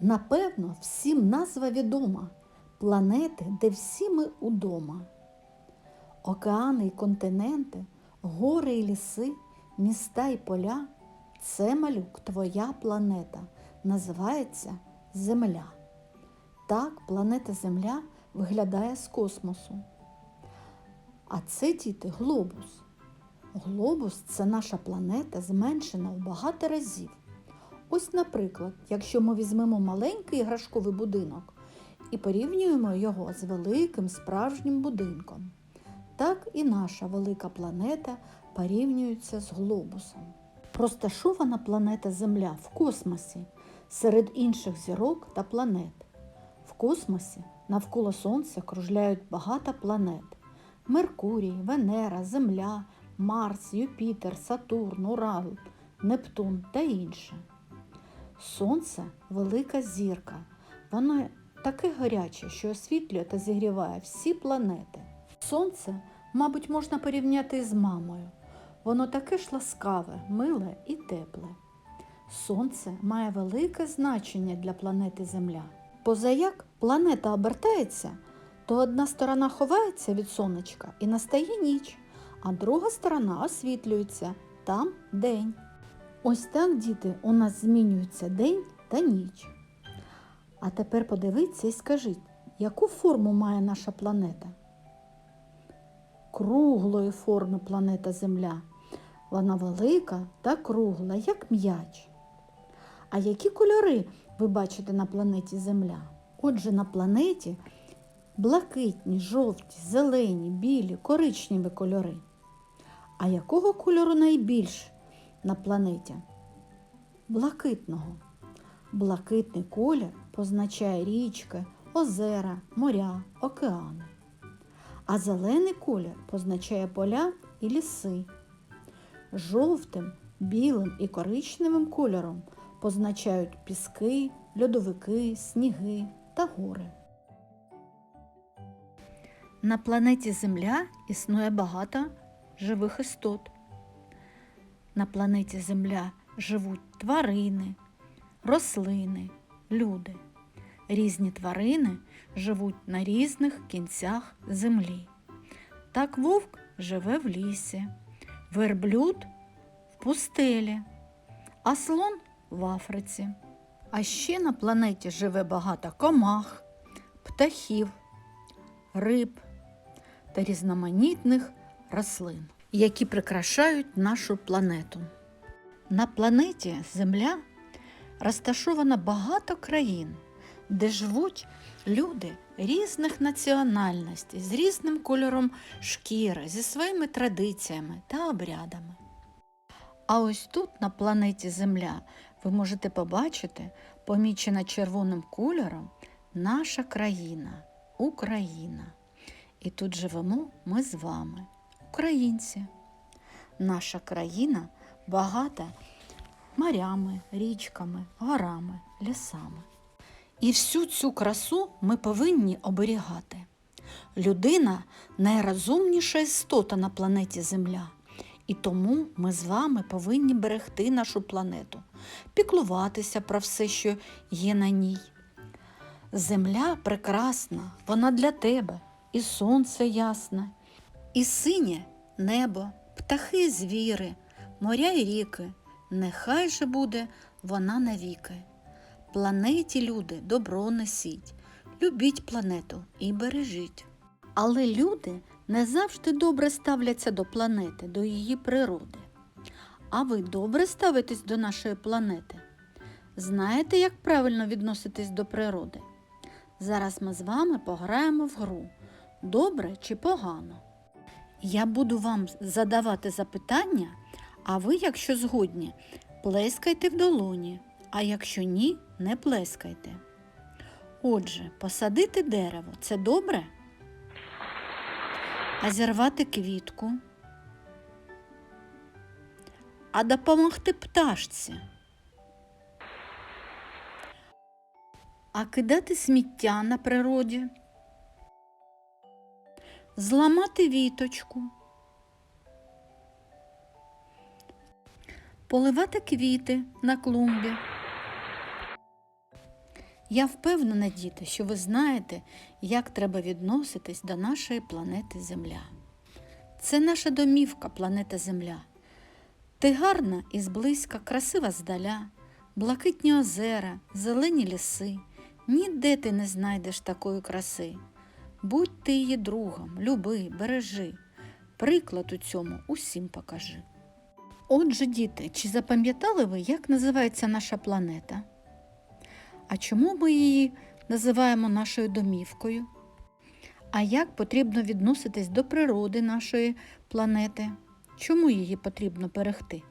Напевно, всім назва відома планети, де всі ми удома. Океани й континенти, гори й ліси, міста й поля це малюк, твоя планета, називається Земля. Так планета Земля виглядає з космосу. А це діти глобус. Глобус це наша планета, зменшена в багато разів. Ось, наприклад, якщо ми візьмемо маленький іграшковий будинок і порівнюємо його з великим справжнім будинком, так і наша велика планета порівнюється з глобусом. Розташована планета Земля в космосі серед інших зірок та планет. В космосі навколо Сонця кружляють багато планет: Меркурій, Венера, Земля, Марс, Юпітер, Сатурн, Урал, Нептун та інше. Сонце велика зірка. Воно таке гаряче, що освітлює та зігріває всі планети. Сонце, мабуть, можна порівняти з мамою. Воно таке ж ласкаве, миле і тепле. Сонце має велике значення для планети Земля. Позаяк планета обертається, то одна сторона ховається від сонечка і настає ніч, а друга сторона освітлюється, там день. Ось так, діти, у нас змінюється день та ніч. А тепер подивіться і скажіть, яку форму має наша планета? Круглої форми планета Земля. Вона велика та кругла, як м'яч. А які кольори ви бачите на планеті Земля? Отже, на планеті блакитні, жовті, зелені, білі, коричневі кольори. А якого кольору найбільше на планеті? Блакитного. Блакитний колір позначає річки, озера, моря, океани. А зелений колір позначає поля і ліси. Жовтим, білим і коричневим кольором позначають піски, льодовики, сніги та гори. На планеті Земля існує багато живих істот. На планеті Земля живуть тварини, рослини, люди. Різні тварини живуть на різних кінцях землі. Так вовк живе в лісі, верблюд в пустелі, а слон в Африці. А ще на планеті живе багато комах, птахів, риб та різноманітних рослин, які прикрашають нашу планету. На планеті Земля розташовано багато країн, де живуть люди різних національностей, з різним кольором шкіри, зі своїми традиціями та обрядами. А ось тут, на планеті Земля, ви можете побачити, помічена червоним кольором, наша країна Україна. І тут живемо ми з вами, українці. Наша країна багата морями, річками, горами, лісами. І всю цю красу ми повинні оберігати. Людина найрозумніша істота на планеті Земля. І тому ми з вами повинні берегти нашу планету, піклуватися про все, що є на ній. Земля прекрасна, вона для тебе, і сонце ясне, і синє небо, птахи, звіри, моря й ріки. Нехай же буде вона навіки. Планеті, люди, добро несіть, любіть планету і бережіть. Але люди не завжди добре ставляться до планети, до її природи. А ви добре ставитесь до нашої планети? Знаєте, як правильно відноситись до природи? Зараз ми з вами пограємо в гру добре чи погано. Я буду вам задавати запитання, а ви, якщо згодні, плескайте в долоні, а якщо ні, не плескайте. Отже, посадити дерево це добре? А зірвати квітку? А допомогти пташці? А кидати сміття на природі? Зламати віточку? Поливати квіти на клумбі? Я впевнена, діти, що ви знаєте, як треба відноситись до нашої планети Земля. Це наша домівка, планета Земля. Ти гарна і зблизька, красива здаля, блакитні озера, зелені ліси. Ніде ти не знайдеш такої краси. Будь ти її другом, люби, бережи. Приклад у цьому усім покажи. Отже, діти, чи запам'ятали ви, як називається наша планета? А чому ми її називаємо нашою домівкою? А як потрібно відноситись до природи нашої планети? Чому її потрібно берегти?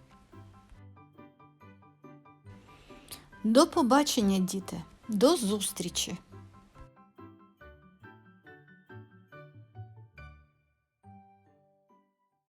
До побачення, діти! До зустрічі!